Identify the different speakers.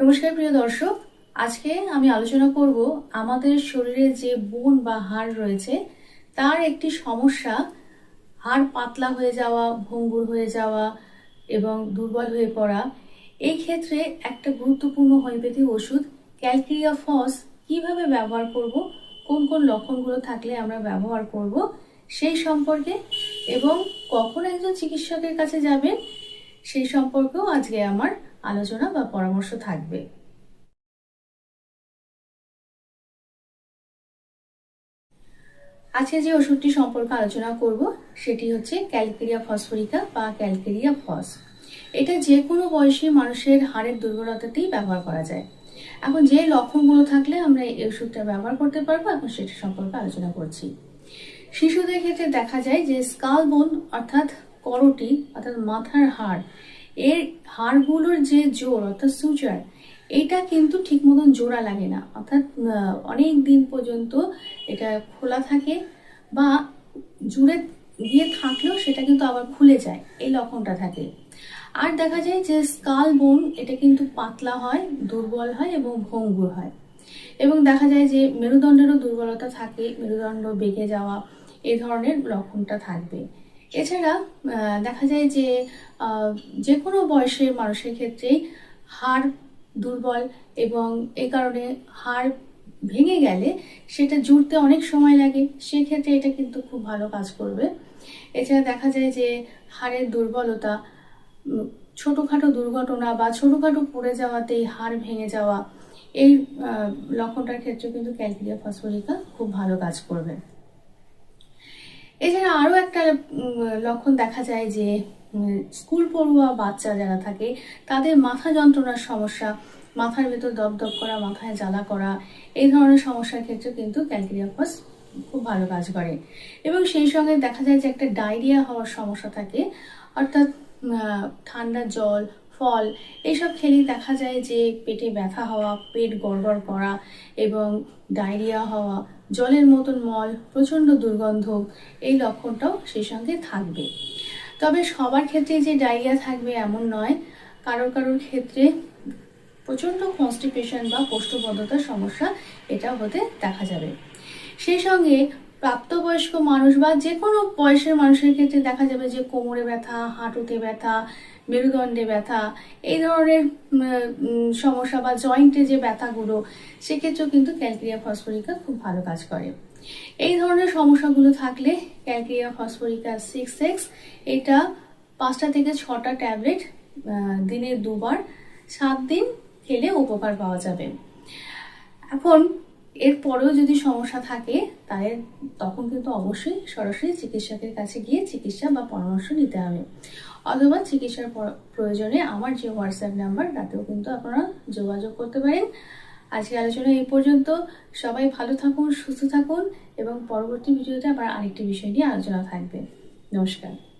Speaker 1: নমস্কার, প্রিয় দর্শক। আজকে আমি আলোচনা করব আমাদের শরীরে যে বোন বা হাড় রয়েছে, তার একটি সমস্যা, হাড় পাতলা হয়ে যাওয়া, ভঙ্গুর হয়ে যাওয়া এবং দুর্বল হয়ে পড়া। এই ক্ষেত্রে একটা গুরুত্বপূর্ণ হোমিওপ্যাথি ওষুধ, ক্যালকেরিয়া ফস, কীভাবে ব্যবহার করব, কোন কোন লক্ষণগুলো থাকলে আমরা ব্যবহার করব, সেই সম্পর্কে এবং কখন একজন চিকিৎসকের কাছে যাবেন, সেই সম্পর্কেও আজকে আমার আলোচনা বা পরামর্শ থাকবে। আজকে যে ওষুধটি সম্পর্কে আলোচনা করব, সেটি হচ্ছে ক্যালকেরিয়া ফসফরিকা বা ক্যালকেরিয়া ফস। এটা যে কোনো বয়সী মানুষের হাড়ের দুর্বলতাতেই ব্যবহার করা যায়। এখন যে লক্ষণগুলো থাকলে আমরা এই ওষুধটা ব্যবহার করতে পারব, এখন সেটি সম্পর্কে আলোচনা করছি। শিশুদের ক্ষেত্রে দেখা যায় যে স্কাল বোন অর্থাৎ করটি, অর্থাৎ মাথার হাড় এর হাড়গুলোর যে জোর, অর্থাৎ সুচার এটা কিন্তু ঠিক মতন জোড়া লাগে না। অর্থাৎ অনেক দিন পর্যন্ত এটা খোলা থাকে বা জুড়ে গিয়ে থাকলেও সেটা কিন্তু আবার খুলে যায়, এই লক্ষণটা থাকে। আর দেখা যায় যে স্কাল বোন, এটা কিন্তু পাতলা হয়, দুর্বল হয় এবং ভঙ্গুর হয়। এবং দেখা যায় যে মেরুদণ্ডেরও দুর্বলতা থাকে, মেরুদণ্ড বেঁকে যাওয়া এই ধরনের লক্ষণটা থাকবে। এছাড়া দেখা যায় যে যে কোনো বয়সের মানুষের ক্ষেত্রেই হাড় দুর্বল এবং এই কারণে হাড় ভেঙে গেলে সেটা জুড়তে অনেক সময় লাগে। সেক্ষেত্রে এটা কিন্তু খুব ভালো কাজ করবে। এছাড়া দেখা যায় যে, হাড়ের দুর্বলতা ছোটোখাটো দুর্ঘটনা বা ছোটোখাটো পড়ে যাওয়াতেই হাড় ভেঙে যাওয়া, এই লক্ষণটার ক্ষেত্রে কিন্তু ক্যালকেরিয়া ফসফরিকা খুব ভালো কাজ করবে। এছাড়া আরও একটা লক্ষণ দেখা যায় যে স্কুল পড়ুয়া বাচ্চা যারা থাকে, তাদের মাথা যন্ত্রণার সমস্যা, মাথার ভেতর দপদপ করা, মাথায় জ্বালা করা, এই ধরনের সমস্যার ক্ষেত্রে কিন্তু ক্যালকেরিয়া ফস খুব ভালো কাজ করে। এবং সেই সঙ্গে দেখা যায় যে একটা ডায়রিয়া হওয়ার সমস্যা থাকে, অর্থাৎ ঠান্ডা জল ফল, এইসব খেলেই দেখা যায় যে পেটে ব্যথা হওয়া, পেট গড়গড় করা এবং ডায়রিয়া হওয়া, জলের মতন মল, প্রচণ্ড দুর্গন্ধ, এই লক্ষণটাও সেই সঙ্গে থাকবে। তবে সবার ক্ষেত্রে যে ডায়রিয়া থাকবে এমন নয়। কারোর কারোর ক্ষেত্রে প্রচণ্ড কনস্টিপেশন বা কোষ্ঠবদ্ধতার সমস্যা এটা হতে দেখা যাবে। সেই সঙ্গে প্রাপ্তবয়স্ক মানুষ বা যে কোনো বয়সের মানুষের ক্ষেত্রে দেখা যাবে যে কোমরে ব্যথা, হাঁটুতে ব্যথা, মেরুদণ্ডে ব্যথা, এই ধরনের সমস্যা বা জয়েন্টে যে ব্যথাগুলো, সেক্ষেত্রেও কিন্তু ক্যালকেরিয়া ফসফরিকা খুব ভালো কাজ করে। এই ধরনের সমস্যাগুলো থাকলে ক্যালকেরিয়া ফসফরিকা সিক্স এক্স এটা পাঁচটা থেকে ছটা ট্যাবলেট দিনে দুবার, সাত দিন খেলে উপকার পাওয়া যাবে। এখন এরপরেও যদি সমস্যা থাকে, তাহলে তখন কিন্তু অবশ্যই সরাসরি চিকিৎসকের কাছে গিয়ে চিকিৎসা বা পরামর্শ নিতে হবে। অথবা চিকিৎসার প্রয়োজনে আমার যে হোয়াটসঅ্যাপ নাম্বার তাতেও কিন্তু আপনারা যোগাযোগ করতে পারেন। আজকে আলোচনা এই পর্যন্ত। সবাই ভালো থাকুন, সুস্থ থাকুন এবং পরবর্তী ভিডিওতে আবার আরেকটি বিষয় নিয়ে আলোচনা থাকবে। নমস্কার।